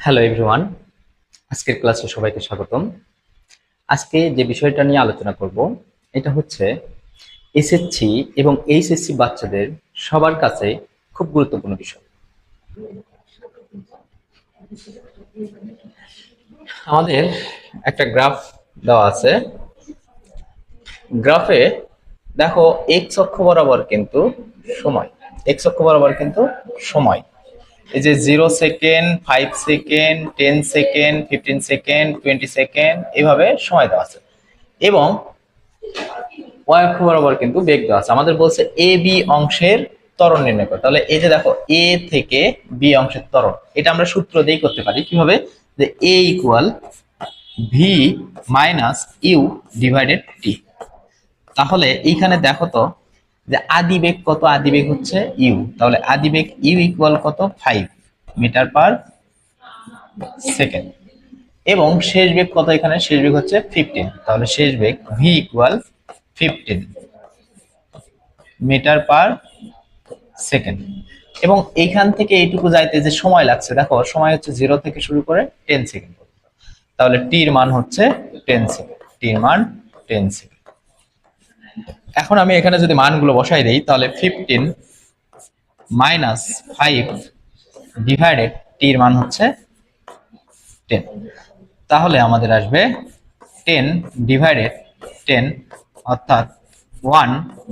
Hello everyone আজকের ক্লাসে সবাইকে স্বাগতম। আজকে যে বিষয়টা নিয়ে আলোচনা করব, এটা হচ্ছে এসএসসি এবং এইচএসসি বাচ্চাদের সবার কাছে খুব গুরুত্বপূর্ণ বিষয়। আমাদের একটা গ্রাফ দেওয়া আছে। গ্রাফে দেখো এক্স অক্ষ বরাবর কিন্তু সময়। এক্স অক্ষ বরাবর কিন্তু সময়। এই যে zero second five second ten second fifteen second twenty second এভাবে সময় দেওয়া আছে। এবং ওয়াই অক্ষ বরাবর কিন্তু বেগ দেওয়া আছে। আমাদের বলছে এ বি অংশের ত্বরণ নির্ণয় করো তাহলে এই যে দেখো এ থেকে বি অংশের ত্বরণ, এটা আমরা সূত্র দিয়েই করতে পারি। কীভাবে? যে A equal V minus U divided T তাহলে এইখানে দেখো তো যে আদি বেগ কত? আদি বেগ হচ্ছে ইউ। তাহলে আদি বেগ ইউ ইকুয়াল কত? ফাইভ মিটার পার সেকেন্ড এবং শেষ বেগ কত এখানে? শেষ বেগ হচ্ছে ফিফটিন তাহলে শেষ বেগ V equal fifteen metre per second এবং এইখান থেকে এইটুকু যাইতে যে সময় লাগছে, দেখো, সময় হচ্ছে জিরো থেকে শুরু করে টেন সেকেন্ড তাহলে টির মান হচ্ছে টেন সেকেন্ড টির মান টেন সেকেন্ড এখন আমি এখানে যদি মানগুলো বসাই দিই, তাহলে ফিফটিন মাইনাস ফাইভ ডিভাইডেড টির মান হচ্ছে টেন তাহলে আমাদের আসবে টেন ডিভাইডেড টেন অর্থাৎ ওয়ান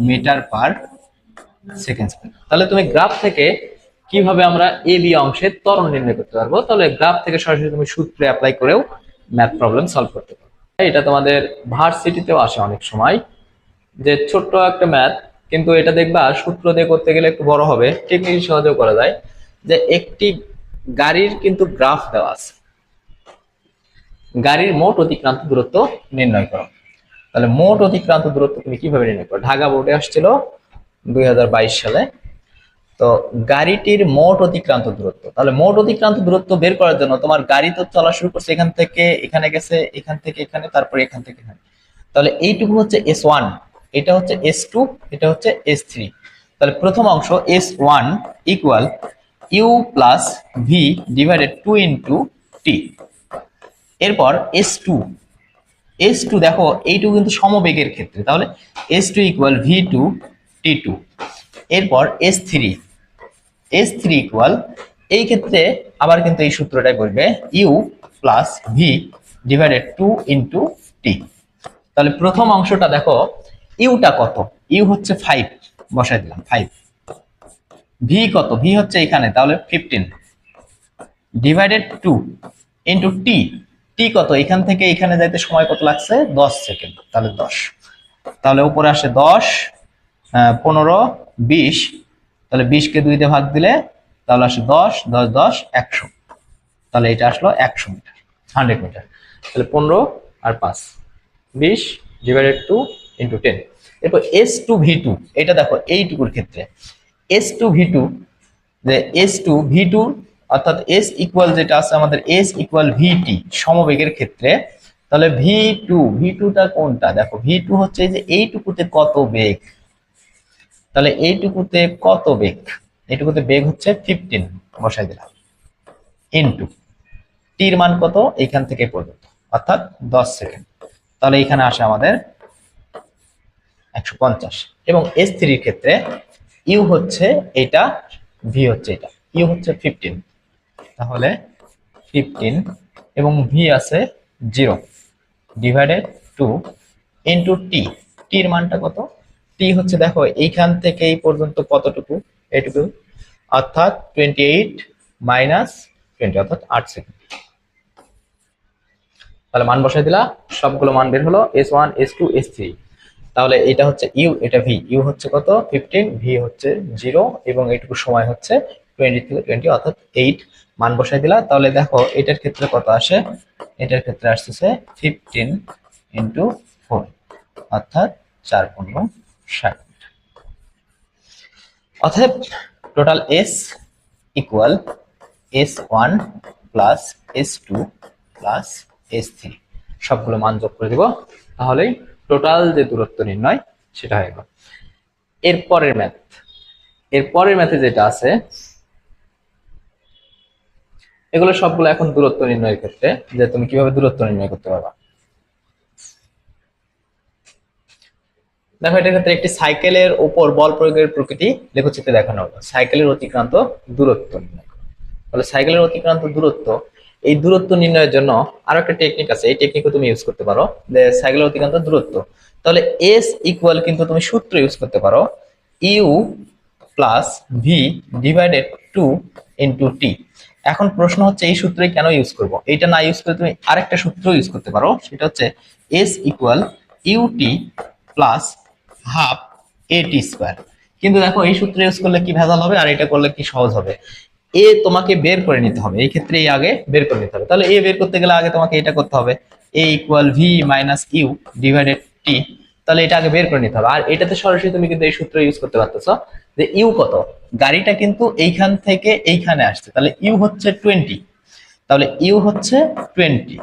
মিটার পার সেকেন্ড তাহলে তুমি গ্রাফ থেকে কীভাবে আমরা এ বি অংশের ত্বরণ নির্ণয় করতে পারব? তাহলে গ্রাফ থেকে সরাসরি তুমি সূত্রে অ্যাপ্লাই করেও ম্যাথ প্রবলেম সলভ করতে পারো। এটা তোমাদের ভার্সিটিতেও আসে অনেক সময়। যে ছোট্ট একটা ম্যাথ কিন্তু এটা দেখবা সূত্র দিয়ে করতে গেলে একটু বড় হবে টেকনিক সহজেও করা যায়, যে একটি গাড়ির কিন্তু গ্রাফ দেওয়া আছে। গাড়ির মোট অতিক্রান্ত দূরত্ব নির্ণয় করো। তাহলে মোট অতিক্রান্ত দূরত্ব তুমি কীভাবে নির্ণয় করো? ঢাকা বোর্ডে আসছিল দুই হাজার বাইশ সালে। তো গাড়িটির মোট অতিক্রান্ত দূরত্ব, তাহলে মোট অতিক্রান্ত দূরত্ব বের করার জন্য তোমার গাড়ি তো চলা শুরু করছে এখান থেকে, এখানে গেছে, এখান থেকে, এখানে, তারপরে এখান থেকে এখানে। তাহলে এইটুকু হচ্ছে এস ওয়ান এটা হচ্ছে এস টু এটা হচ্ছে এস থ্রি তাহলে প্রথম অংশ S one equal U plus V divided two into T এরপর এস টু এস টু দেখো, এইটুকু কিন্তু সমবেগের ক্ষেত্রে। তাহলে S two equal V two T two এরপর S three S three equal এই ক্ষেত্রে আবার কিন্তু এই সূত্রটাই বলবে U plus V divided two into T তাহলে প্রথম অংশটা দেখো ইউটা কত? ইউ হচ্ছে ফাইভ বসাই দিলাম ফাইভ ভি কত? ভি হচ্ছে এখানে, তাহলে fifteen divided two into T T কত? এখান থেকে এখানে যাইতে সময় কত লাগছে? দশ সেকেন্ড, তাহলে দশ। তাহলে উপরে আসে দশ পনেরো, বিশ। তাহলে বিশকে দুই দিয়ে ভাগ দিলে, তাহলে আসে দশ দশ দশ, একশো। তাহলে এটা আসলো একশো মিটার হান্ড্রেড মিটার। তাহলে পনেরো আর পাঁচ। বিশ ডিভাইডেড টু ইন্টু টেন এরপর এস টু ভি টু এটা দেখো এইটুকুর ক্ষেত্রে। এস টু ভি টু যে এস টু ভি টু অর্থাৎ এস ইকুয়াল যেটা আছে আমাদের এস ইকুয়াল ভি টি সমবেগের ক্ষেত্রে। তাহলে ভি টু ভি টুটা কোনটা? দেখো ভি টু হচ্ছে যে এইটুকুতে কত বেগ? তাহলে এইটুকুতে কত বেগ? এইটুকুতে বেগ হচ্ছে ফিফটিন বসাই দিলাম। ইন্টু টির মান কত? এইখান থেকে পর্যন্ত, অর্থাৎ দশ সেকেন্ড। তাহলে এখানে আসে আমাদের একশো পঞ্চাশ। এবং এস থ্রির ক্ষেত্রে ইউ হচ্ছে এটা ভি হচ্ছে এটা। ইউ হচ্ছে ফিফটিন তাহলে ফিফটিন এবং ভি আছে zero divided two into T টির মানটা কত? টি হচ্ছে দেখো এইখান থেকে এই পর্যন্ত কতটুকু? এটুকু অর্থাৎ টোয়েন্টি এইট মাইনাস টোয়েন্টি অর্থাৎ আট সেকেন্ড তাহলে মান বসাই দিলা। সবগুলো মান বের হলো S one S two S three তাহলে এটা হচ্ছে ইউ এটা ভি ইউ হচ্ছে কত? ফিফটিন ভি হচ্ছে জিরো এবং এইটুকু সময় হচ্ছে টোয়েন্টি থেকে টোয়েন্টি অর্থাৎ এইট মান বসাই দিলা তাহলে দেখো, এটার ক্ষেত্রে কত আসে? এটার ক্ষেত্রে আসতেছে ফিফটিন ইন্টু ফোর অর্থাৎ চার পনেরো ষাট। অর্থাৎ total S equal S one plus S two plus S three সবগুলো মান যোগ করে দিব। তাহলেই টোটাল যে দূরত্ব নির্ণয়, সেটা হয়ে গেল। এর পরের ম্যাথ এরপরের ম্যাথে যেটা আছে, এগুলো সবগুলো এখন দূরত্ব নির্ণয়ের ক্ষেত্রে, যে তুমি কীভাবে দূরত্ব নির্ণয় করতে পারবা। দেখো, এটার ক্ষেত্রে একটি সাইকেলের উপর বল প্রয়োগের প্রকৃতি লেখচিত্রে দেখানো হলো। সাইকেলের অতিক্রান্ত দূরত্ব নির্ণয়। তাহলে সাইকেলের অতিক্রান্ত দূরত্ব এই দূরত্ব নির্ণয়ের জন্য আরও একটা টেকনিক আছে। এই টেকনিকও তুমি ইউজ করতে পারো। যে সাইকেলের অতিক্রান্ত দূরত্ব। তাহলে এস ইকুয়াল কিন্তু তুমি সূত্র ইউজ করতে পারো। U plus V divided two into T এখন প্রশ্ন হচ্ছে, এই সূত্রে কেন ইউজ করব? এটা না ইউজ করে তুমি আরেকটা সূত্র ইউজ করতে পারো। সেটা হচ্ছে S equal U T plus half A T square কিন্তু দেখো, এই সূত্র ইউজ করলে কি ভেজাল হবে? আর এটা করলে কি সহজ হবে? এ তোমাকে বের করে নিতে হবে। এই ক্ষেত্রে আগে বের করে নিতে হবে। তাহলে এ বের করতে গেলে আগে তোমাকে এটা করতে হবে। A equal V minus U divided T তাহলে এটা আগে বের করে নিতে হবে। আর এটাতে সরাসরি তুমি কিন্তু এই সূত্র ইউজ করতে পারতেছো যে ইউ কত? গাড়িটা কিন্তু এইখান থেকে এইখানে আসছে। তাহলে ইউ হচ্ছে টোয়েন্টি তাহলে ইউ হচ্ছে টোয়েন্টি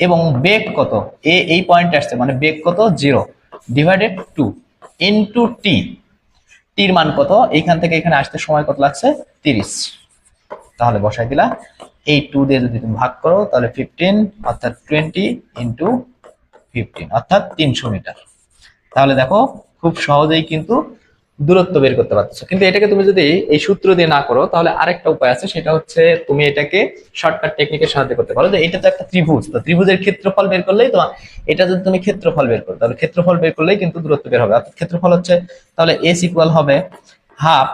এবং বেগ কত? এ এই পয়েন্ট আসছে। মানে বেগ কত? Zero divided two into T টির মান কত? এইখান থেকে এখানে আসতে সময় কত লাগছে? তিরিশ। তাহলে বসাই দিলা এই টু দিয়ে যদি তুমি ভাগ করো, তাহলে ফিফটিন অর্থাৎ টোয়েন্টি ইন্টু ফিফটিন অর্থাৎ তিনশো মিটার। তাহলে দেখো, খুব সহজেই কিন্তু দূরত্ব বের করতে পারতেছো। কিন্তু এটাকে তুমি যদি এই সূত্র দিয়ে না করো, তাহলে আরেকটা উপায় আছে, সেটা হচ্ছে তুমি এটাকে শর্টকাট টেকনিকের সাহায্যে করতে পারো। যে এটা তো একটা ত্রিভুজ, তো ত্রিভুজের ক্ষেত্রফল বের করলেই তোমার, এটা যদি তুমি ক্ষেত্রফল বের করো, তাহলে ক্ষেত্রফল বের করলেই কিন্তু দূরত্ব বের হবে। অর্থাৎ ক্ষেত্রফল হচ্ছে, তাহলে এস ইকুয়াল হবে হাফ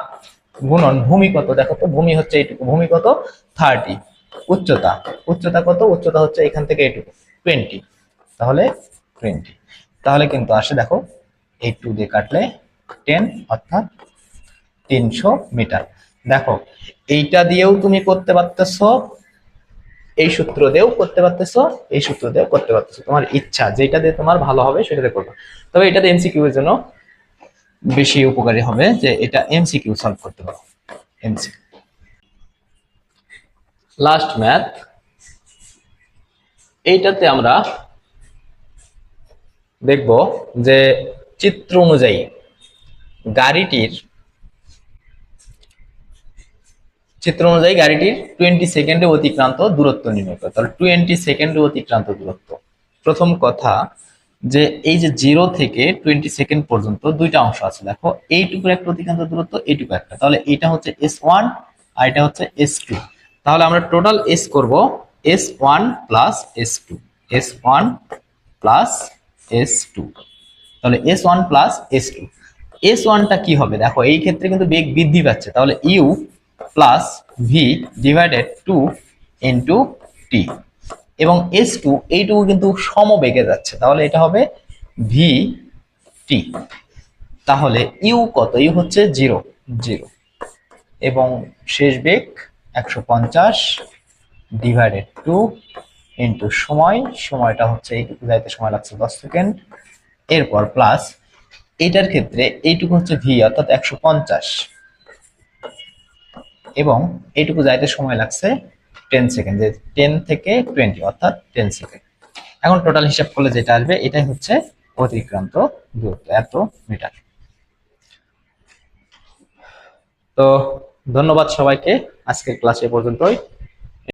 গুণন ভূমি কত? দেখো তো, ভূমি হচ্ছে এইটুকু, ভূমি কত? থার্টি উচ্চতা উচ্চতা কত? উচ্চতা হচ্ছে এখান থেকে এইটুকু টোয়েন্টি তাহলে টোয়েন্টি তাহলে কিন্তু আসে, দেখো, এই টু দিয়ে কাটলে টেন অর্থাৎ তিনশো মিটার। দেখো, এইটা দিয়েও তুমি করতে পারতেছো, এই সূত্র দিয়েও করতে পারতেছো, এই সূত্র দিয়েও করতে পারতেছো। তোমার ইচ্ছা, যেটা দিয়ে তোমার ভালো হবে সেটা দিয়ে করবে। তবে এটাতে এমসিকিউ এর জন্য বেশি উপকারী হবে যে এটা এমসিকিউ সলভ করতে পারো। এমসিকিউ লাস্ট ম্যাথ এইটাতে আমরা দেখব যে চিত্র অনুযায়ী গাড়িটির চিত্র অনুযায়ী গাড়িটির টোয়েন্টি সেকেন্ডে অতিক্রান্ত দূরত্ব নির্ণয় করে। তাহলে টোয়েন্টি সেকেন্ডে অতিক্রান্ত দূরত্ব। প্রথম কথা যে এই যে জিরো থেকে টোয়েন্টি সেকেন্ড পর্যন্ত দুইটা অংশ আছে। দেখো এইটুকুর একটা অতিক্রান্ত দূরত্ব, এইটুকু একটা। তাহলে এটা হচ্ছে এস ওয়ান আর এটা হচ্ছে এস টু তাহলে আমরা টোটাল এস করব S one plus S two S one plus S two তাহলে S one plus S two S ওয়ানটা কি হবে? দেখো, এই ক্ষেত্রে কিন্তু বেগ বৃদ্ধি পাচ্ছে। তাহলে U plus V divided two into T এবং এস টু এইটুকু কিন্তু সমবেগে যাচ্ছে। তাহলে এটা হবে ভি টি তাহলে ইউ কত? ইউ হচ্ছে জিরো জিরো এবং শেষ বেগ একশো পঞ্চাশ ডিভাইডেড টু ইন্টু সময়। সময়টা হচ্ছে এইটুকু যাইতে সময় লাগছে, দশ সেকেন্ড। এরপর প্লাস এইটার ক্ষেত্রে এইটুকু হচ্ছে ভি অর্থাৎ একশো পঞ্চাশ। এবং এইটুকু যাইতে সময় লাগছে টেন সেকেন্ড যে টেন থেকে টোয়েন্টি অর্থাৎ টেন সেকেন্ড এখন টোটাল হিসাব করলে যেটা আসবে, এটাই হচ্ছে অতিক্রান্ত দূরত্ব, এত মিটার তো ধন্যবাদ সবাইকে, আজকের ক্লাস এ পর্যন্তই।